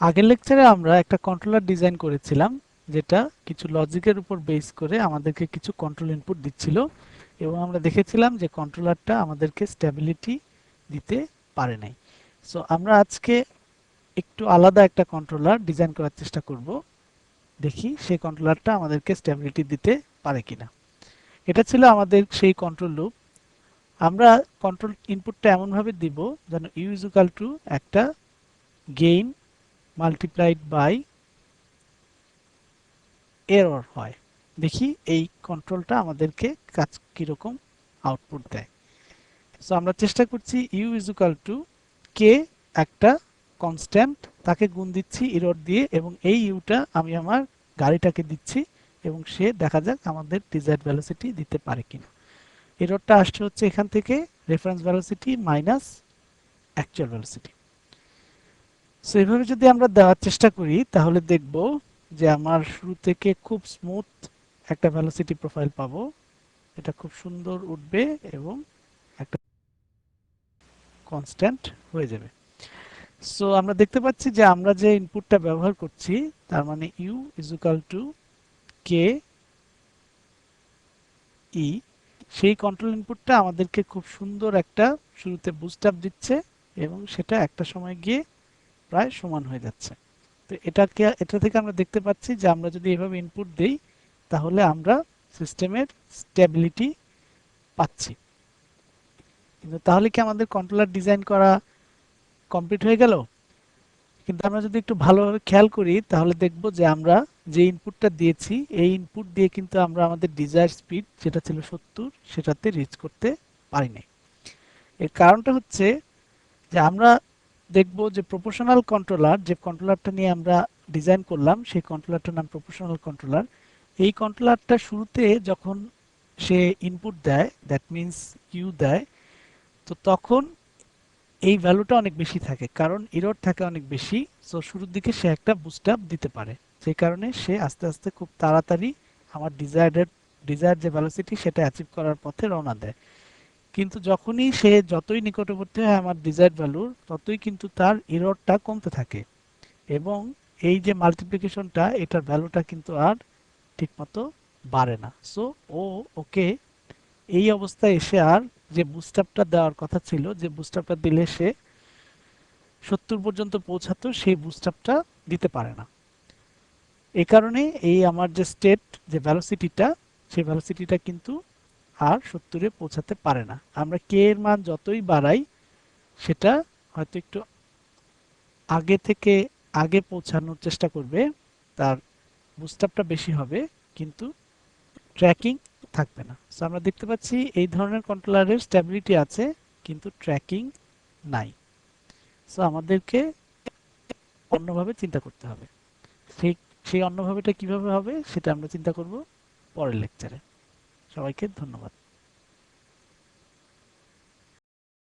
আগের লেকচারে আমরা একটা কন্ট্রোলার ডিজাইন করেছিলাম, যেটা কিছু লজিকের উপর বেস করে আমাদেরকে কিছু কন্ট্রোল ইনপুট দিচ্ছিল এবং আমরা দেখেছিলাম যে কন্ট্রোলারটা আমাদেরকে স্ট্যাবিলিটি দিতে পারে নাই। সো আমরা আজকে একটু আলাদা একটা কন্ট্রোলার ডিজাইন করার চেষ্টা করব, দেখি সেই কন্ট্রোলারটা আমাদেরকে স্ট্যাবিলিটি দিতে পারে কিনা। এটা ছিল আমাদের সেই কন্ট্রোল লুপ আমরা কন্ট্রোল ইনপুটটা এমনভাবে দিব যেন ইউ ইজুকাল টু একটা গেইন মাল্টিপ্লাইড বাই এরর হয়। দেখি এই কন্ট্রোলটা আমাদেরকে কাজ কীরকম আউটপুট দেয়। সো আমরা চেষ্টা করছি ইউ ইজুকাল টু কে একটা কনস্ট্যান্ট তাকে গুণ দিচ্ছি ইরর দিয়ে, এবং এই ইউটা আমি আমার গাড়িটাকে দিচ্ছি, এবং সে দেখা যাক আমাদের ডিজায়ার্ড ভ্যালোসিটি দিতে পারে কিনা। এররটা আসছে হচ্ছে এখান থেকে reference velocity minus actual velocity so এইভাবে যদি আমরা দেওয়ার চেষ্টা করি, তাহলে দেখব যে আমার শুরু থেকে খুব স্মুথ একটা ভ্যালোসিটি প্রোফাইল পাবো। এটা খুব সুন্দর উঠবে এবং একটা কনস্ট্যান্ট হয়ে যাবে। সো আমরা দেখতে পাচ্ছি যে আমরা যে ইনপুটটা ব্যবহার করছি, তার মানে u equal to k e সেই কন্ট্রোল ইনপুটটা আমাদেরকে খুব সুন্দর একটা শুরুতে বুস্ট আপ দিচ্ছে এবং সেটা একটা সময় গিয়ে প্রায় সমান হয়ে যাচ্ছে। তো এটাকে এটা থেকে আমরা দেখতে পাচ্ছি যে আমরা যদি এভাবে ইনপুট দেই, তাহলে আমরা সিস্টেমের স্টেবিলিটি পাচ্ছি। কিন্তু তাহলে কি আমাদের কন্ট্রোলার ডিজাইন করা কমপ্লিট হয়ে গেল? কিন্তু আমরা যদি একটু ভালোভাবে খেয়াল করি, তাহলে দেখব যে আমরা যে ইনপুটটা দিয়েছি, এই ইনপুট দিয়ে কিন্তু আমরা আমাদের ডিজায়ার স্পিড যেটা ছিল সত্তর, সেটাতে রিচ করতে পারিনি। এর কারণটা হচ্ছে যে আমরা দেখব যে প্রপোর্শনাল কন্ট্রোলার যে কন্ট্রোলারটা নিয়ে আমরা ডিজাইন করলাম, সেই কন্ট্রোলারটার নাম প্রপোর্শনাল কন্ট্রোলার এই কন্ট্রোলারটা শুরুতে যখন সে ইনপুট দেয় দ্যাট মিন্স ইউ দেয়, তো তখন এই ভ্যালুটা অনেক বেশি থাকে, কারণ ইরর থাকে অনেক বেশি। সো শুরুর দিকে সে একটা বুস্ট আপ দিতে পারে। সেই কারণে সে আস্তে আস্তে খুব তাড়াতাড়ি আমার ডিজায়ার্ডের ডিজায়ার যে ভ্যালোসিটি সেটা অ্যাচিভ করার পথে রওনা দেয়। কিন্তু যখনই সে যতই নিকটবর্তী হয় আমার ডিজায়ার্ড ভ্যালুর ততই কিন্তু তার ইররটা কমতে থাকে। এবং এই যে মাল্টিপ্লিকেশনটা এটার ভ্যালুটা কিন্তু আর ঠিকমতো বাড়ে না। সো ও, ওকে, এই অবস্থায় এসে আর যে বুস্টাপটা দেওয়ার কথা ছিল, যে বুস্টাপটা দিলে সে সত্তর পর্যন্ত পৌঁছাতো, সেই বুস্টাপটা দিতে পারে না। এ কারণে এই আমার যে স্টেট যে ভ্যালোসিটিটা সেই ভ্যালোসিটিটা কিন্তু আর সত্তরে পৌঁছাতে পারে না। আমরা কে এর মান যতই বাড়াই, সেটা হয়তো একটু আগে থেকে আগে পৌঁছানোর চেষ্টা করবে, তার বুস্টাপটা বেশি হবে, কিন্তু ট্র্যাকিং থাকবে না। সো আমরা দেখতে পাচ্ছি এই ধরনের কন্ট্রোলারের স্ট্যাবিলিটি আছে, কিন্তু ট্র্যাকিং নাই। সো আমাদেরকে অন্যভাবে চিন্তা করতে হবে। সেই সেই অন্যভাবেটা কীভাবে হবে, সেটা আমরা চিন্তা করব পরের লেকচারে সবাইকে ধন্যবাদ।